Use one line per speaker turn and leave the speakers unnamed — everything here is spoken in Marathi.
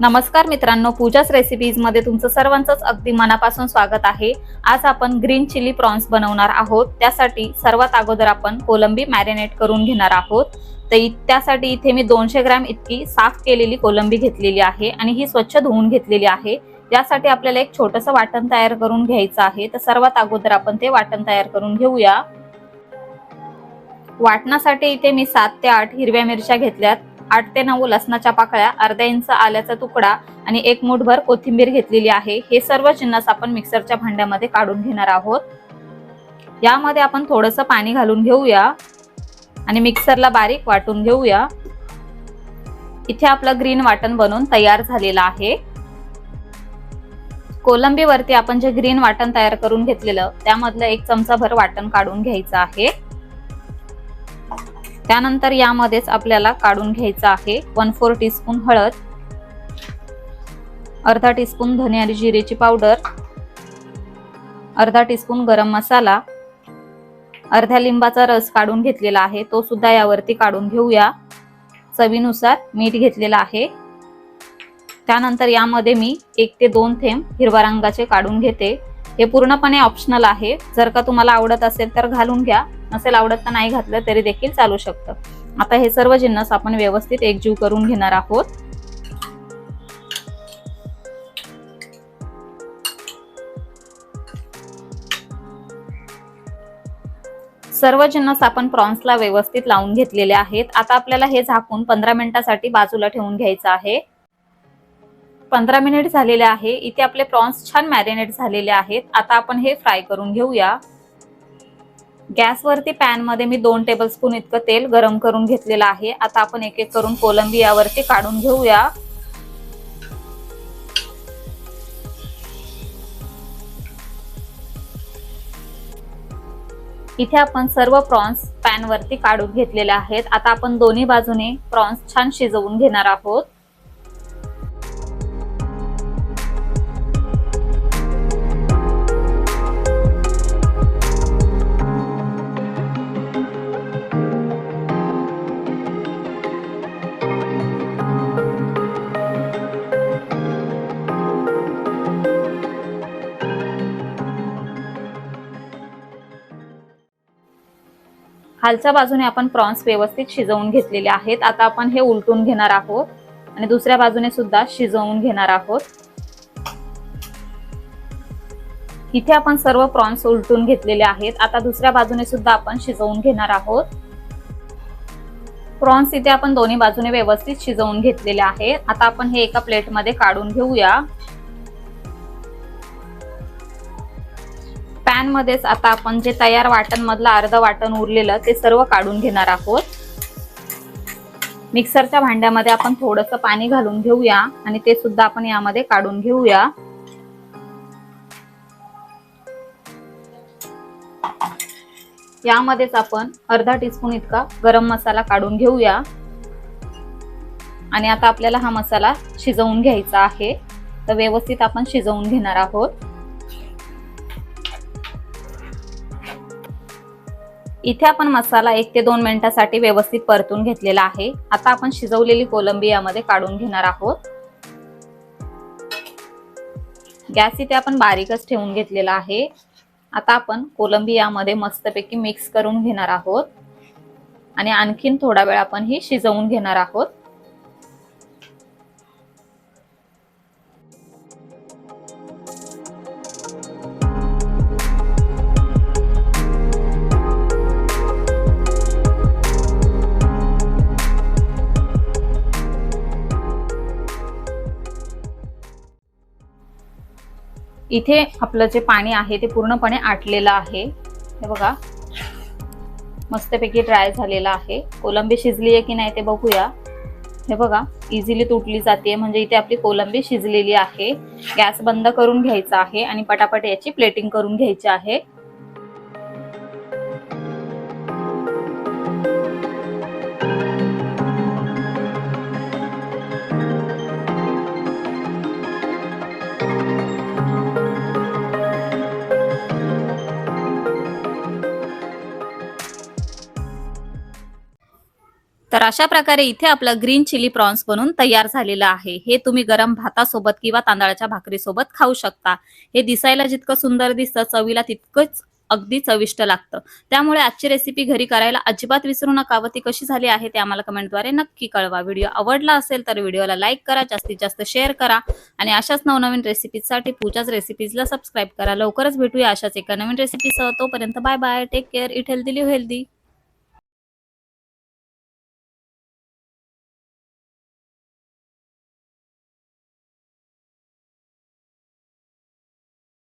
नमस्कार मित्रांनो पूजाच रेसिपीजमध्ये तुमचं सर्वांचंच अगदी मनापासून स्वागत आहे. आज आपण ग्रीन चिली प्रॉन्स बनवणार आहोत. त्यासाठी सर्वात अगोदर आपण कोलंबी मॅरिनेट करून घेणार आहोत. तर इ- त्यासाठी इथे मी दोनशे ग्रॅम इतकी साफ केलेली कोलंबी घेतलेली आहे आणि ही स्वच्छ धुवून घेतलेली आहे. यासाठी आपल्याला एक छोटंसं वाटण तयार करून घ्यायचं आहे. तर सर्वात अगोदर आपण ते वाटण तयार करून घेऊया. वाटणासाठी इथे मी सात ते आठ हिरव्या मिरच्या घेतल्यात. आठ ते नऊ लसणाच्या पाकळ्या अर्धा इंच आल्याचा तुकडा आणि एक मुठभर कोथिंबीर घेतलेली आहे. हे सर्व जिन्नस आपण मिक्सरच्या भांड्यामध्ये काढून घेणार आहोत. यामध्ये आपण थोडंसं पाणी घालून घेऊया आणि मिक्सरला बारीक वाटून घेऊया. इथे आपलं ग्रीन वाटण बनवून तयार झालेलं आहे. कोलंबीवरती आपण जे ग्रीन वाटण तयार करून घेतलेलं त्यामधलं एक चमचाभर वाटण काढून घ्यायचं आहे. त्यानंतर यामध्येच आपल्याला काढून घ्यायचं आहे वन फोर टीस्पून हळद अर्धा टीस्पून धने आणि जिरेची पावडर अर्धा टीस्पून गरम मसाला अर्ध्या लिंबाचा रस काढून घेतलेला आहे तो सुद्धा यावरती काढून घेऊया. चवीनुसार मीठ घेतलेलं आहे. त्यानंतर यामध्ये मी एक ते दोन थेंब हिरवा रंगाचे काढून घेते. हे पूर्णपणे ऑप्शनल आहे. जर का तुम्हाला आवडत असेल तर घालून घ्या. नसेल आवडत तर नाही घातलं तरी देखील चालू शकतं. आता हे सर्व जिन्नस आपण व्यवस्थित एकजीव करून घेणार आहोत. सर्व जिन्नस आपण प्रॉन्सला व्यवस्थित लावून घेतलेले आहेत. आता आपल्याला हे झाकून पंधरा मिनिटासाठी बाजूला ठेवून घ्यायचं आहे. पंधरा मिनिट झालेले आहे. इथे आपले प्रॉन्स छान मॅरिनेट झालेले आहेत. आता आपण हे फ्राय करून घेऊया. गॅसवरती पॅनमध्ये मी दोन टेबलस्पून इतकं तेल गरम करून घेतलेलं आहे. आता आपण एक एक करून कोलंबी यावरती काढून घेऊया. इथे आपण सर्व प्रॉन्स पॅन वरती काढून घेतलेले आहेत. आता आपण दोन्ही बाजूने प्रॉन्स छान शिजवून घेणार आहोत. खालच्या बाजूने आपण प्रॉन्स व्यवस्थित शिजवून घेतलेले आहेत. आता आपण हे उलटून घेणार आहोत. आणि दुसऱ्या बाजूने सुद्धा शिजवून घेणार आहोत. इथे आपण सर्व प्रॉन्स उलटून घेतलेले आहेत. आता दुसऱ्या बाजूने सुद्धा आपण शिजवून घेणार आहोत. प्रॉन्स इथे आपण दोन्ही बाजूने व्यवस्थित शिजवून घेतलेले आहेत. आता आपण हे एका प्लेटमध्ये काढून घेऊया. पॅन मध्येच आता आपण जे तयार वाटण मधलं अर्ध वाटण उरलेलं ते सर्व काढून घेणार आहोत. मिक्सरच्या भांड्यामध्ये आपण थोडंसं पाणी घालून घेऊया आणि ते सुद्धा आपण यामध्ये काढून घेऊया. यामध्येच आपण अर्धा टीस्पून इतका गरम मसाला काढून घेऊया. आणि आता आपल्याला हा मसाला शिजवून घ्यायचा आहे. तर व्यवस्थित आपण शिजवून घेणार आहोत. इथे आपण मसाला एक ते दोन मिनिटासाठी व्यवस्थित परतून घेतलेला आहे. आता आपण शिजवलेली कोलंबी यामध्ये काढून घेणार आहोत. गॅस इथे आपण बारीकच ठेवून घेतलेला आहे. आता आपण कोलंबी यामध्ये मस्तपैकी मिक्स करून घेणार आहोत. आणि आणखीन थोडा वेळ आपण ही शिजवून घेणार आहोत. इथे आपलं जे पाणी आहे ते पूर्णपणे आटलेलं आहे. हे बघा. मस्तपैकी ड्राय झालेलं आहे. कोलंबी शिजली आहे की नाही ते बघूया. हे बघा इझिली तुटली जाते म्हणजे इथे आपली कोलंबी शिजलेली आहे. गॅस बंद करून घ्यायचा आहे आणि पटापट याची प्लेटिंग करून घ्यायची आहे. तर अशा प्रकारे इथे आपलं ग्रीन चिली प्रॉन्स बनून तयार झालेलं आहे. हे तुम्ही गरम भातासोबत किंवा तांदळाच्या भाकरीसोबत खाऊ शकता. हे दिसायला जितकं सुंदर दिसतं चवीला तितकंच अगदी चविष्ट लागतं. त्यामुळे आजची रेसिपी घरी करायला अजिबात विसरू नका व ती कशी झाली आहे ते आम्हाला कमेंटद्वारे नक्की कळवा. व्हिडिओ आवडला असेल तर व्हिडिओला लाईक करा जास्तीत जास्त शेअर करा आणि अशाच नवनवीन रेसिपीजसाठी पूजाच रेसिपीजला सबस्क्राईब करा. लवकरच भेटूया अशाच एका नवीन रेसिपीसह तोपर्यंत bye bye take care eat healthy live healthy